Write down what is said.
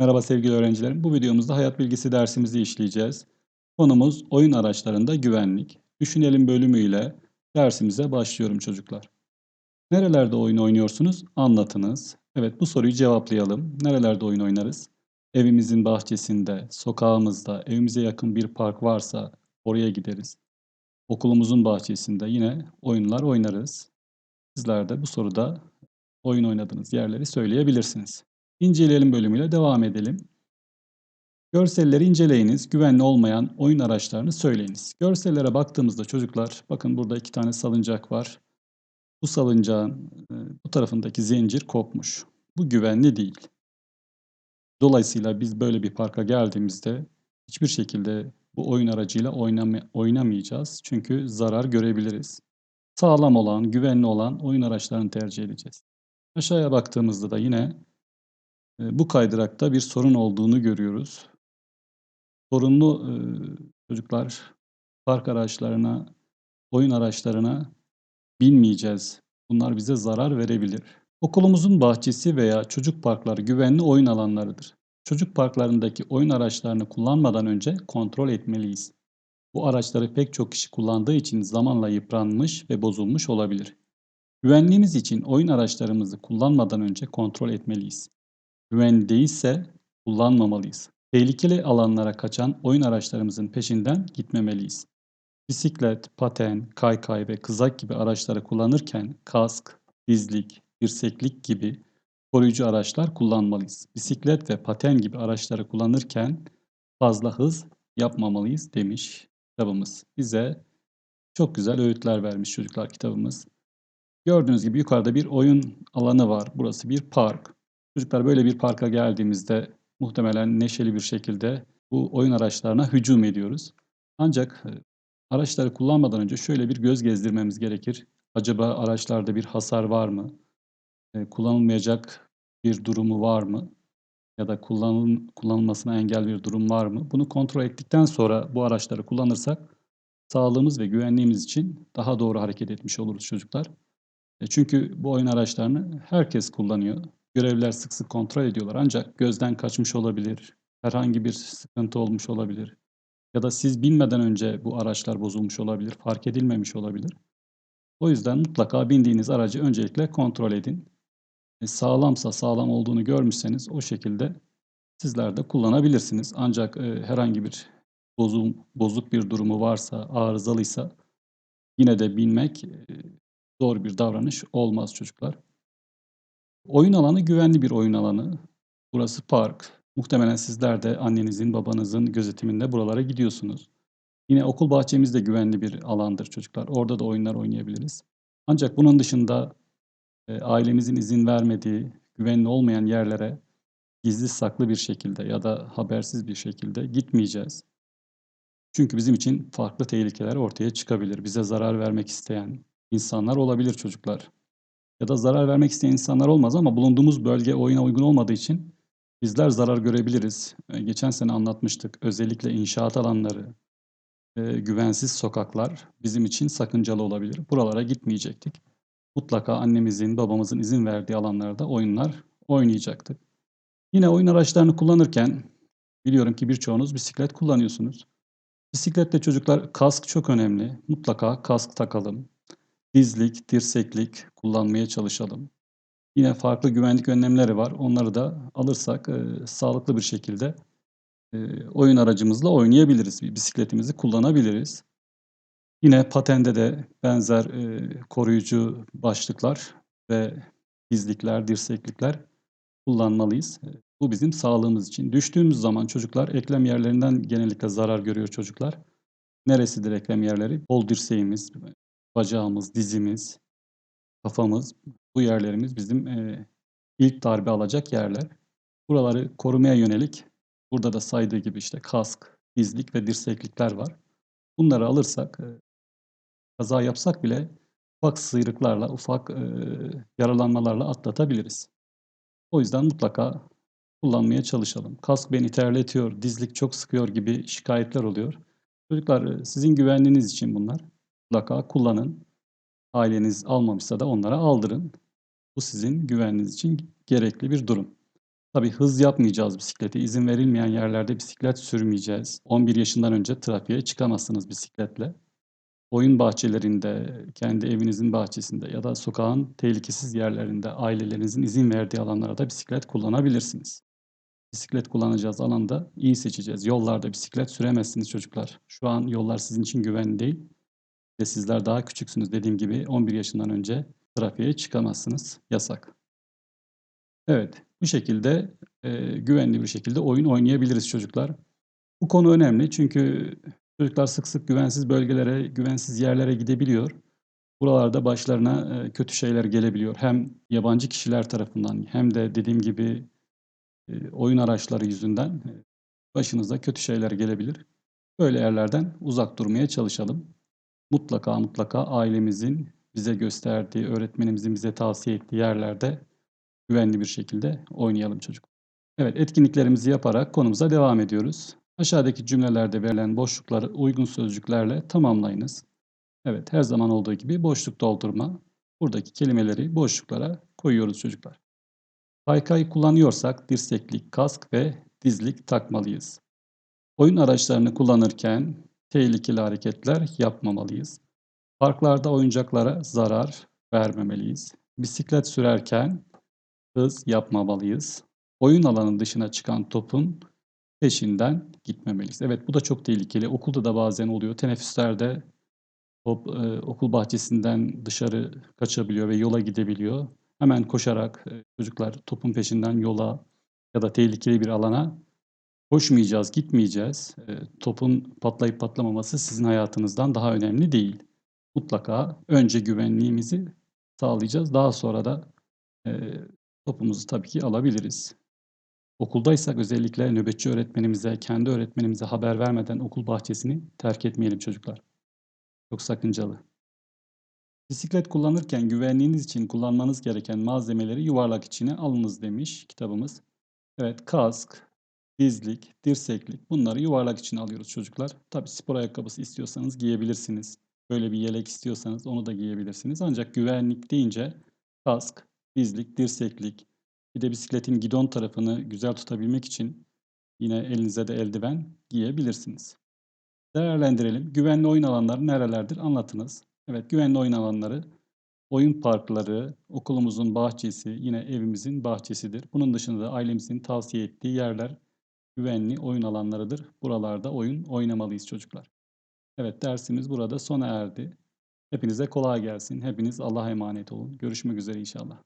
Merhaba sevgili öğrencilerim. Bu videomuzda hayat bilgisi dersimizi işleyeceğiz. Konumuz oyun araçlarında güvenlik. Düşünelim bölümüyle dersimize başlıyorum çocuklar. Nerelerde oyun oynuyorsunuz? Anlatınız. Evet bu soruyu cevaplayalım. Nerelerde oyun oynarız? Evimizin bahçesinde, sokağımızda, evimize yakın bir park varsa oraya gideriz. Okulumuzun bahçesinde yine oyunlar oynarız. Sizler de bu soruda oyun oynadığınız yerleri söyleyebilirsiniz. İnceleyelim bölümüyle devam edelim. Görselleri inceleyiniz. Güvenli olmayan oyun araçlarını söyleyiniz. Görsellere baktığımızda çocuklar, bakın burada iki tane salıncak var. Bu salıncağın e, bu tarafındaki zincir kopmuş. Bu güvenli değil. Dolayısıyla biz böyle bir parka geldiğimizde hiçbir şekilde bu oyun aracıyla oynama, oynamayacağız. Çünkü zarar görebiliriz. Sağlam olan, güvenli olan oyun araçlarını tercih edeceğiz. Aşağıya baktığımızda da yine bu kaydırakta bir sorun olduğunu görüyoruz. Sorunlu çocuklar park araçlarına, oyun araçlarına binmeyeceğiz. Bunlar bize zarar verebilir. Okulumuzun bahçesi veya çocuk parkları güvenli oyun alanlarıdır. Çocuk parklarındaki oyun araçlarını kullanmadan önce kontrol etmeliyiz. Bu araçları pek çok kişi kullandığı için zamanla yıpranmış ve bozulmuş olabilir. Güvenliğimiz için oyun araçlarımızı kullanmadan önce kontrol etmeliyiz. Güvenli değilse kullanmamalıyız. Tehlikeli alanlara kaçan oyun araçlarımızın peşinden gitmemeliyiz. Bisiklet, paten, kaykay ve kızak gibi araçları kullanırken kask, dizlik, dirseklik gibi koruyucu araçlar kullanmalıyız. Bisiklet ve paten gibi araçları kullanırken fazla hız yapmamalıyız demiş kitabımız. Bize çok güzel öğütler vermiş çocuklar kitabımız. Gördüğünüz gibi yukarıda bir oyun alanı var. Burası bir park. Çocuklar böyle bir parka geldiğimizde muhtemelen neşeli bir şekilde bu oyun araçlarına hücum ediyoruz. Ancak e, araçları kullanmadan önce şöyle bir göz gezdirmemiz gerekir. Acaba araçlarda bir hasar var mı? E, kullanılmayacak bir durumu var mı? Ya da kullanıl kullanılmasına engel bir durum var mı? Bunu kontrol ettikten sonra bu araçları kullanırsak sağlığımız ve güvenliğimiz için daha doğru hareket etmiş oluruz çocuklar. E, çünkü bu oyun araçlarını herkes kullanıyor. Görevliler sık sık kontrol ediyorlar ancak gözden kaçmış olabilir, herhangi bir sıkıntı olmuş olabilir ya da siz bilmeden önce bu araçlar bozulmuş olabilir, fark edilmemiş olabilir. O yüzden mutlaka bindiğiniz aracı öncelikle kontrol edin. E, sağlamsa sağlam olduğunu görmüşseniz o şekilde sizler de kullanabilirsiniz. Ancak e, herhangi bir bozum, bozuk bir durumu varsa, arızalıysa yine de binmek e, doğru bir davranış olmaz çocuklar. Oyun alanı güvenli bir oyun alanı. Burası park. Muhtemelen sizler de annenizin, babanızın gözetiminde buralara gidiyorsunuz. Yine okul bahçemiz de güvenli bir alandır çocuklar. Orada da oyunlar oynayabiliriz. Ancak bunun dışında e, ailemizin izin vermediği, güvenli olmayan yerlere gizli saklı bir şekilde ya da habersiz bir şekilde gitmeyeceğiz. Çünkü bizim için farklı tehlikeler ortaya çıkabilir. Bize zarar vermek isteyen insanlar olabilir çocuklar ya da zarar vermek isteyen insanlar olmaz ama bulunduğumuz bölge oyuna uygun olmadığı için bizler zarar görebiliriz. E, geçen sene anlatmıştık. Özellikle inşaat alanları, e, güvensiz sokaklar bizim için sakıncalı olabilir. Buralara gitmeyecektik. Mutlaka annemizin, babamızın izin verdiği alanlarda oyunlar oynayacaktık. Yine oyun araçlarını kullanırken biliyorum ki birçoğunuz bisiklet kullanıyorsunuz. Bisiklette çocuklar kask çok önemli. Mutlaka kask takalım dizlik, dirseklik kullanmaya çalışalım. Yine farklı güvenlik önlemleri var. Onları da alırsak e, sağlıklı bir şekilde e, oyun aracımızla oynayabiliriz. Bisikletimizi kullanabiliriz. Yine patende de benzer e, koruyucu başlıklar ve dizlikler, dirseklikler kullanmalıyız. Bu bizim sağlığımız için. Düştüğümüz zaman çocuklar eklem yerlerinden genellikle zarar görüyor çocuklar. Neresidir eklem yerleri? Bol dirseğimiz, bacağımız, dizimiz, kafamız, bu yerlerimiz bizim e, ilk darbe alacak yerler. Buraları korumaya yönelik burada da saydığı gibi işte kask, dizlik ve dirseklikler var. Bunları alırsak e, kaza yapsak bile ufak sıyrıklarla, ufak e, yaralanmalarla atlatabiliriz. O yüzden mutlaka kullanmaya çalışalım. Kask beni terletiyor, dizlik çok sıkıyor gibi şikayetler oluyor. Çocuklar sizin güvenliğiniz için bunlar mutlaka kullanın. Aileniz almamışsa da onlara aldırın. Bu sizin güvenliğiniz için gerekli bir durum. Tabii hız yapmayacağız bisiklete. İzin verilmeyen yerlerde bisiklet sürmeyeceğiz. 11 yaşından önce trafiğe çıkamazsınız bisikletle. Oyun bahçelerinde, kendi evinizin bahçesinde ya da sokağın tehlikesiz yerlerinde ailelerinizin izin verdiği alanlarda bisiklet kullanabilirsiniz. Bisiklet kullanacağız alanda iyi seçeceğiz. Yollarda bisiklet süremezsiniz çocuklar. Şu an yollar sizin için güvenli değil ve sizler daha küçüksünüz. Dediğim gibi 11 yaşından önce trafiğe çıkamazsınız. Yasak. Evet, bu şekilde, eee, güvenli bir şekilde oyun oynayabiliriz çocuklar. Bu konu önemli çünkü çocuklar sık sık güvensiz bölgelere, güvensiz yerlere gidebiliyor. Buralarda başlarına, eee, kötü şeyler gelebiliyor. Hem yabancı kişiler tarafından hem de dediğim gibi, eee, oyun araçları yüzünden, başınıza kötü şeyler gelebilir. Böyle yerlerden uzak durmaya çalışalım. Mutlaka, mutlaka ailemizin bize gösterdiği, öğretmenimizin bize tavsiye ettiği yerlerde güvenli bir şekilde oynayalım çocuk Evet, etkinliklerimizi yaparak konumuza devam ediyoruz. Aşağıdaki cümlelerde verilen boşlukları uygun sözcüklerle tamamlayınız. Evet, her zaman olduğu gibi boşluk doldurma. Buradaki kelimeleri boşluklara koyuyoruz çocuklar. Kaykay kullanıyorsak dirseklik, kask ve dizlik takmalıyız. Oyun araçlarını kullanırken tehlikeli hareketler yapmamalıyız. Parklarda oyuncaklara zarar vermemeliyiz. Bisiklet sürerken hız yapmamalıyız. Oyun alanının dışına çıkan topun peşinden gitmemeliyiz. Evet, bu da çok tehlikeli. Okulda da bazen oluyor. Teneffüslerde top, eee, okul bahçesinden dışarı kaçabiliyor ve yola gidebiliyor. Hemen koşarak, eee, çocuklar topun peşinden yola ya da tehlikeli bir alana koşmayacağız, gitmeyeceğiz. Eee, topun patlayıp patlamaması sizin hayatınızdan daha önemli değil. Mutlaka önce güvenliğimizi sağlayacağız. Daha sonra da, eee, topumuzu tabii ki alabiliriz. Okuldaysak özellikle nöbetçi öğretmenimize, kendi öğretmenimize haber vermeden okul bahçesini terk etmeyelim çocuklar. Çok sakıncalı. Bisiklet kullanırken güvenliğiniz için kullanmanız gereken malzemeleri yuvarlak içine alınız demiş kitabımız. Evet, kask, dizlik, dirseklik bunları yuvarlak içine alıyoruz çocuklar. Tabii spor ayakkabısı istiyorsanız giyebilirsiniz. Böyle bir yelek istiyorsanız onu da giyebilirsiniz. Ancak güvenlik deyince kask, dizlik, dirseklik, bir de bisikletin gidon tarafını güzel tutabilmek için yine elinize de eldiven giyebilirsiniz. Değerlendirelim. Güvenli oyun alanları nerelerdir? Anlatınız. Evet, güvenli oyun alanları oyun parkları, okulumuzun bahçesi, yine evimizin bahçesidir. Bunun dışında da ailemizin tavsiye ettiği yerler güvenli oyun alanlarıdır. Buralarda oyun oynamalıyız çocuklar. Evet, dersimiz burada sona erdi. Hepinize kolay gelsin. Hepiniz Allah'a emanet olun. Görüşmek üzere inşallah.